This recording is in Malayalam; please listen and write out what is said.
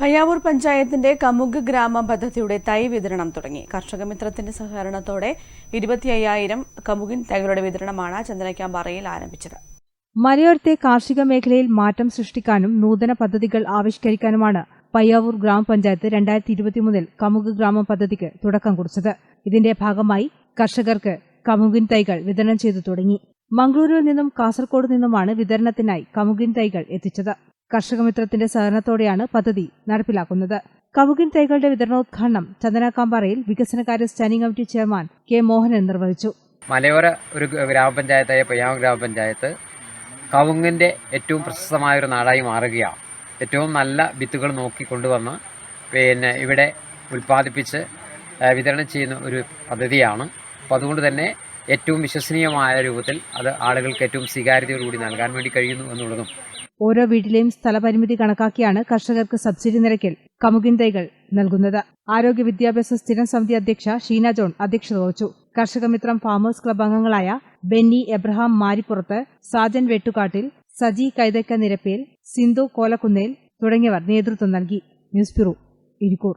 പയ്യാവൂർ പഞ്ചായത്തിന്റെ കമുക് ഗ്രാമ പദ്ധതിയുടെ തൈ വിതരണം തുടങ്ങി. കർഷക മിത്രത്തിന്റെ സഹകരണത്തോടെ ഇരുപത്തി അയ്യായിരം കമുകിൻ തൈകളുടെ വിതരണമാണ് ചന്ദനക്കാമ്പാറയിൽ ആരംഭിച്ചത്. മലയോരത്തെ കാർഷിക മേഖലയിൽ മാറ്റം സൃഷ്ടിക്കാനും നൂതന പദ്ധതികൾ ആവിഷ്കരിക്കാനുമാണ് പയ്യാവൂർ ഗ്രാമപഞ്ചായത്ത് രണ്ടായിരത്തി ഇരുപത്തിമൂന്നിൽ കമുക് ഗ്രാമ പദ്ധതിക്ക് തുടക്കം കുറിച്ചത്. ഇതിന്റെ ഭാഗമായി കർഷകർക്ക് കമുകിൻ തൈകൾ വിതരണം ചെയ്തു തുടങ്ങി. മംഗളൂരുവിൽ നിന്നും കാസർഗോഡ് നിന്നുമാണ് വിതരണത്തിനായി കമുകിൻ തൈകൾ എത്തിച്ചത്. കർഷകമിത്രത്തിന്റെ സഹകരണത്തോടെയാണ് പദ്ധതി നടപ്പിലാക്കുന്നത്. കവുകിൻ തൈകളുടെ വിതരണോദ്ഘാടനം ചന്ദനാക്കാമ്പാറയിൽ വികസനകാര്യ standing committee chairman K Mohanan നിർവഹിച്ചു. മലയോര ഒരു ഗ്രാമപഞ്ചായത്തായ പയ്യാവ് ഗ്രാമപഞ്ചായത്ത് കവുങ്ങിന്റെ ഏറ്റവും പ്രശസ്തമായ ഒരു നാടായി മാറുകയാണ്. ഏറ്റവും നല്ല വിത്തുകൾ നോക്കി കൊണ്ടുവന്ന് പിന്നെ ഇവിടെ ഉൽപ്പാദിപ്പിച്ച് വിതരണം ചെയ്യുന്ന ഒരു പദ്ധതിയാണ്. അപ്പോൾ അതുകൊണ്ട് തന്നെ ഏറ്റവും വിശ്വസനീയമായ രൂപത്തിൽ അത് ആളുകൾക്ക് ഏറ്റവും സ്വീകാര്യതയോടുകൂടി നൽകാൻ വേണ്ടി കഴിയുന്നു എന്നുള്ളതും ഓരോ വീട്ടിലെയും സ്ഥലപരിമിതി കണക്കാക്കിയാണ് കർഷകർക്ക് സബ്സിഡി നിരക്കിൽ കമുകിൻ തൈകൾ നൽകുന്നത്. ആരോഗ്യ വിദ്യാഭ്യാസ സ്ഥിരം സമിതി അധ്യക്ഷ ഷീന ജോൺ അധ്യക്ഷത വഹിച്ചു. കർഷകമിത്രം ഫാമേഴ്സ് ക്ലബ് അംഗങ്ങളായ ബെന്നി എബ്രഹാം മാരിപ്പുറത്ത് സാജൻ വെട്ടുകാട്ടിൽ സജി കൈതക്ക നിരപ്പേൽ സിന്ധു കോലക്കുന്നേൽ തുടങ്ങിയവർ നേതൃത്വം നൽകി. News bureau Irikkur.